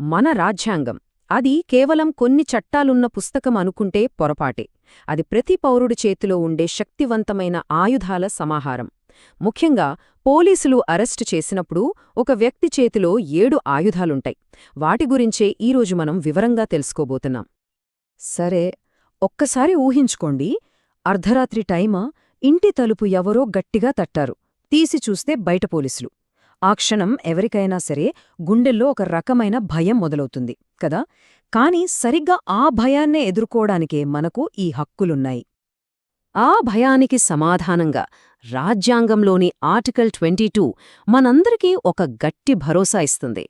మన రాజ్యాంగం. అది కేవలం కొన్ని చట్టాలున్న పుస్తకం అనుకుంటే పొరపాటే. అది ప్రతి పౌరుడి చేతిలో ఉండే శక్తివంతమైన ఆయుధాల సమాహారం. ముఖ్యంగా పోలీసులు అరెస్టు చేసినప్పుడు ఒక వ్యక్తి చేతిలో ఏడు ఆయుధాలుంటాయి. వాటి గురించే ఈరోజు మనం వివరంగా తెలుసుకోబోతున్నాం. సరే ఒక్కసారి ఊహించుకోండి. అర్ధరాత్రి టైమా? ఇంటి తలుపు ఎవరో గట్టిగా తట్టారు. తీసి చూస్తే బయట పోలీసులు. ఆ క్షణం ఎవరికైనా సరే గుండెల్లో ఒక రకమైన భయం మొదలవుతుంది కదా? కాని సరిగ్గా ఆ భయాన్నే ఎదుర్కోవడానికే మనకు ఈ హక్కులున్నాయి. ఆ భయానికి సమాధానంగా రాజ్యాంగంలోని ఆర్టికల్ ట్వంటీ మనందరికీ ఒక గట్టి భరోసా ఇస్తుంది.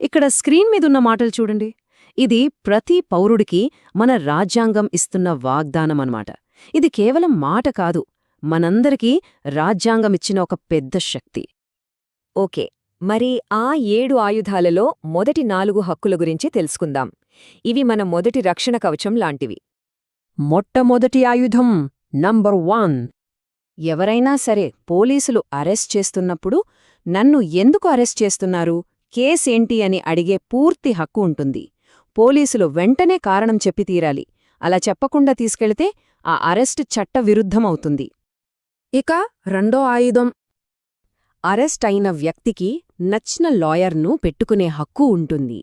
ఇక్కడ స్క్రీన్ మీదున్న మాటలు చూడండి. ఇది ప్రతి పౌరుడికి మన రాజ్యాంగం ఇస్తున్న వాగ్దానమన్నమాట. ఇది కేవలం మాట కాదు మనందరికీ రాజ్యాంగమిచ్చిన ఒక పెద్ద శక్తి. ఓకే మరి ఆ ఏడు ఆయుధాలలో మొదటి నాలుగు హక్కుల గురించి తెలుసుకుందాం. ఇవి మన మొదటి రక్షణ కవచం లాంటివి. మొట్టమొదటి ఆయుధం నంబర్ వన్. ఎవరైనా సరే పోలీసులు అరెస్ట్ చేస్తున్నప్పుడు నన్ను ఎందుకు అరెస్ట్ చేస్తున్నారు? కేసేంటి అని అడిగే పూర్తి హక్కు ఉంటుంది. పోలీసులు వెంటనే కారణం చెప్పి తీరాలి. అలా చెప్పకుండా తీసుకెళితే ఆ అరెస్ట్ చట్టవిరుద్ధమవుతుంది ఇక రెండో ఆయుధం అరెస్ట్ అయిన వ్యక్తికి నచ్చిన లాయర్ను పెట్టుకునే హక్కు ఉంటుంది.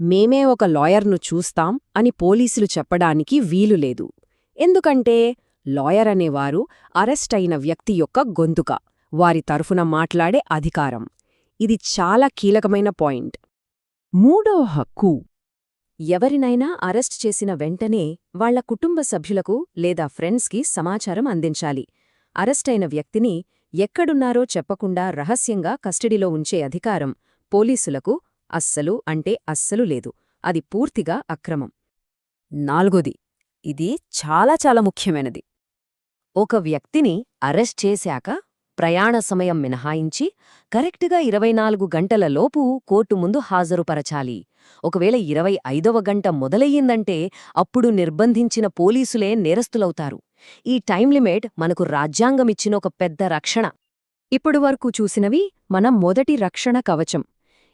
మేమే ఒక లాయర్ను చూస్తాం అని పోలీసులు చెప్పడానికి వీలులేదు ఎందుకంటే లాయర్ అనేవారు అరెస్ట్ అయిన వ్యక్తి యొక్క గొంతుక వారి తరఫున మాట్లాడే అధికారం. ఇది చాలా కీలకమైన పాయింట్. మూడో హక్కు. ఎవరినైనా అరెస్ట్ చేసిన వెంటనే వాళ్ళ కుటుంబ సభ్యులకు లేదా ఫ్రెండ్స్కి సమాచారం అందించాలి. అరెస్టైన వ్యక్తిని ఎక్కడున్నారో చెప్పకుండా రహస్యంగా కస్టడీలో ఉంచే అధికారం పోలీసులకు అస్సలు అంటే అస్సలు లేదు. అది పూర్తిగా అక్రమం. నాలుగోది ఇది చాలా చాలా ముఖ్యమైనది. ఒక వ్యక్తిని అరెస్ట్ చేశాక ప్రయాణ సమయం మినహాయించి కరెక్టుగా ఇరవై నాలుగు గంటలలోపు కోర్టు ముందు హాజరుపరచాలి. ఒకవేళ ఇరవై ఐదవ గంట మొదలయ్యిందంటే అప్పుడు నిర్బంధించిన పోలీసులే నేరస్తులవుతారు. ఈ టైం లిమిట్ మనకు రాజ్యాంగమిచ్చిన ఒక పెద్ద రక్షణ. ఇప్పుడు వరకు చూసినవి మన మొదటి రక్షణ కవచం.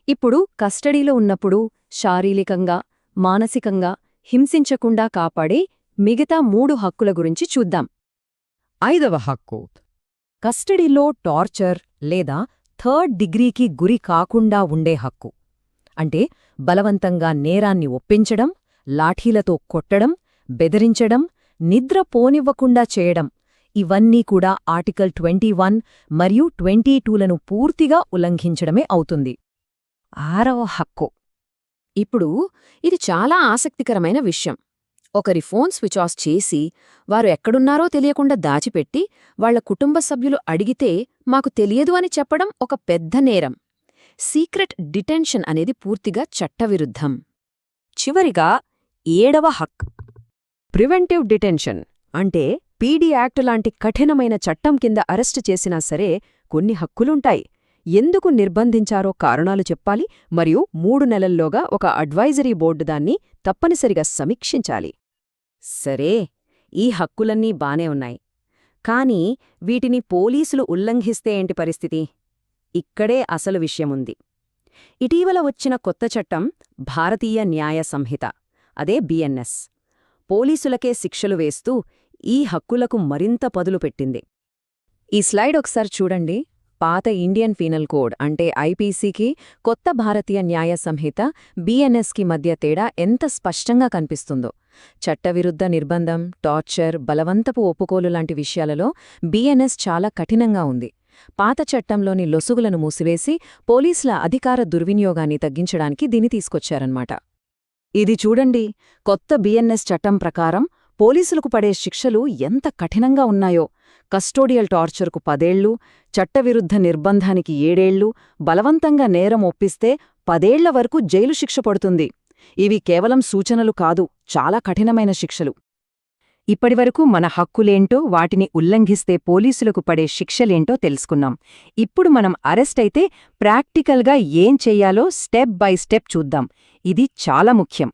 ఇప్పుడు కస్టడీలో ఉన్నప్పుడు శారీరకంగా మానసికంగా హింసించకుండా కాపాడే మిగతా మూడు హక్కుల గురించి చూద్దాం. ఐదవ హక్కు. కస్టడీలో టార్చర్ లేదా థర్డ్ డిగ్రీకి గురి కాకుండా ఉండే హక్కు. అంటే బలవంతంగా నేరాన్ని ఒప్పించడం లాఠీలతో కొట్టడం బెదిరించడం నిద్ర పోనివ్వకుండా చేయడం. ఇవన్నీ కూడా ఆర్టికల్ ట్వంటీ వన్ మరియు ట్వంటీ టూలను పూర్తిగా ఉల్లంఘించడమే అవుతుంది. ఆరవ హక్కు. ఇప్పుడు ఇది చాలా ఆసక్తికరమైన విషయం. ఒకరి ఫోన్ స్విచ్ ఆఫ్ చేసి వారు ఎక్కడున్నారో తెలియకుండా దాచిపెట్టి వాళ్ళ కుటుంబ సభ్యులు అడిగితే మాకు తెలియదు అని చెప్పడం ఒక పెద్ద నేరం. సీక్రెట్ డిటెన్షన్ అనేది పూర్తిగా చట్టవిరుద్ధం. చివరిగా ఏడవ హక్. ప్రివెంటివ్ డిటెన్షన్ అంటే పీడీ యాక్టు లాంటి కఠినమైన చట్టం కింద అరెస్టు చేసినా సరే కొన్ని హక్కులుంటాయి. ఎందుకు నిర్బంధించారో కారణాలు చెప్పాలి మరియు మూడు నెలల్లోగా ఒక అడ్వైజరీ బోర్డు దాన్ని తప్పనిసరిగా సమీక్షించాలి. సరే ఈ హక్కులన్నీ బానే ఉన్నాయి. కాని వీటిని పోలీసులు ఉల్లంఘిస్తే ఏంటి పరిస్థితి? ఇక్కడే అసలు విషయముంది. ఇటీవల వచ్చిన కొత్త చట్టం భారతీయ న్యాయ సంహిత అదే బిఎన్ఎస్ పోలీసులకే శిక్షలు వేస్తూ ఈ హక్కులకు మరింత పదులు పెట్టింది. ఈ స్లైడ్ ఒకసారి చూడండి. పాత ఇండియన్ పీనల్ కోడ్ అంటే ఐపీసీకి కొత్త భారతీయ న్యాయ సంహిత బిఎన్ఎస్కి మధ్య తేడా ఎంత స్పష్టంగా కనిపిస్తుందో. చట్టవిరుద్ధ నిర్బంధం టార్చర్ బలవంతపు ఒప్పుకోలు లాంటి విషయాలలో బిఎన్ఎస్ చాలా కఠినంగా ఉంది. పాత చట్టంలోని లొసుగులను మూసివేసి పోలీసుల అధికార దుర్వినియోగాన్ని తగ్గించడానికి దీని తీసుకొచ్చారన్నమాట. ఇది చూడండి కొత్త బిఎన్ఎస్ చట్టం ప్రకారం పోలీసులకు పడే శిక్షలు ఎంత కఠినంగా ఉన్నాయో. కస్టోడియల్ టార్చర్కు పదేళ్ళు చట్టవిరుద్ధ నిర్బంధానికి ఏడేళ్ళు బలవంతంగా నేరం ఒప్పిస్తే పదేళ్ళ వరకు జైలు శిక్ష పడుతుంది. ఇవి కేవలం సూచనలు కాదు చాలా కఠినమైన శిక్షలు. ఇప్పటివరకు మన హక్కులేంటో వాటిని ఉల్లంఘిస్తే పోలీసులకు పడే శిక్షలేంటో తెలుసుకున్నాం. ఇప్పుడు మనం అరెస్ట్ అయితే ప్రాక్టికల్గా ఏం చెయ్యాలో స్టెప్ బై స్టెప్ చూద్దాం. ఇది చాలా ముఖ్యం.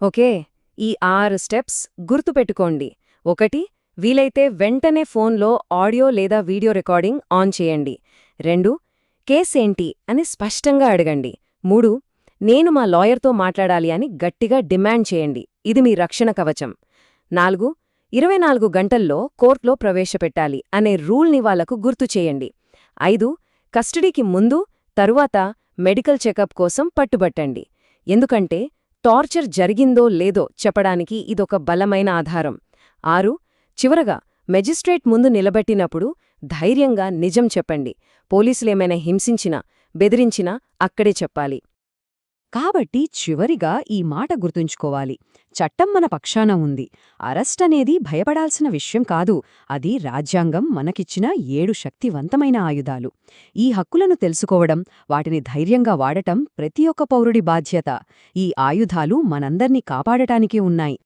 ఓకే ఈ ఆరు స్టెప్స్ గుర్తుపెట్టుకోండి. ఒకటి వీలైతే వెంటనే ఫోన్లో ఆడియో లేదా వీడియో రికార్డింగ్ ఆన్ చేయండి. రెండు కేసేంటి అని స్పష్టంగా అడగండి. మూడు నేను మా లాయర్తో మాట్లాడాలి అని గట్టిగా డిమాండ్ చేయండి. ఇది మీ రక్షణ కవచం. నాలుగు ఇరవై నాలుగు గంటల్లో కోర్టులో ప్రవేశపెట్టాలి అనే రూల్ని వాళ్ళకు గుర్తు చేయండి. ఐదు కస్టడీకి ముందు తరువాత మెడికల్ చెకప్ కోసం పట్టుబట్టండి. ఎందుకంటే టార్చర్ జరిగిందో లేదో చెప్పడానికి ఇదొక బలమైన ఆధారం. ఆరు చివరగా మెజిస్ట్రేట్ ముందు నిలబెట్టినప్పుడు ధైర్యంగా నిజం చెప్పండి. పోలీసులేమైనా హింసించినా బెదిరించినా అక్కడే చెప్పాలి. కాబట్టి చివరిగా ఈ మాట గుర్తుంచుకోవాలి. చట్టం మన పక్షాన ఉంది. అరెస్ట్ అనేది భయపడాల్సిన విషయం కాదు. అది రాజ్యాంగం మనకిచ్చిన ఏడు శక్తివంతమైన ఆయుధాలు. ఈ హక్కులను తెలుసుకోవడం వాటిని ధైర్యంగా వాడటం ప్రతి ఒక్క పౌరుడి బాధ్యత. ఈ ఆయుధాలు మనందర్నీ కాపాడటానికి ఉన్నాయి.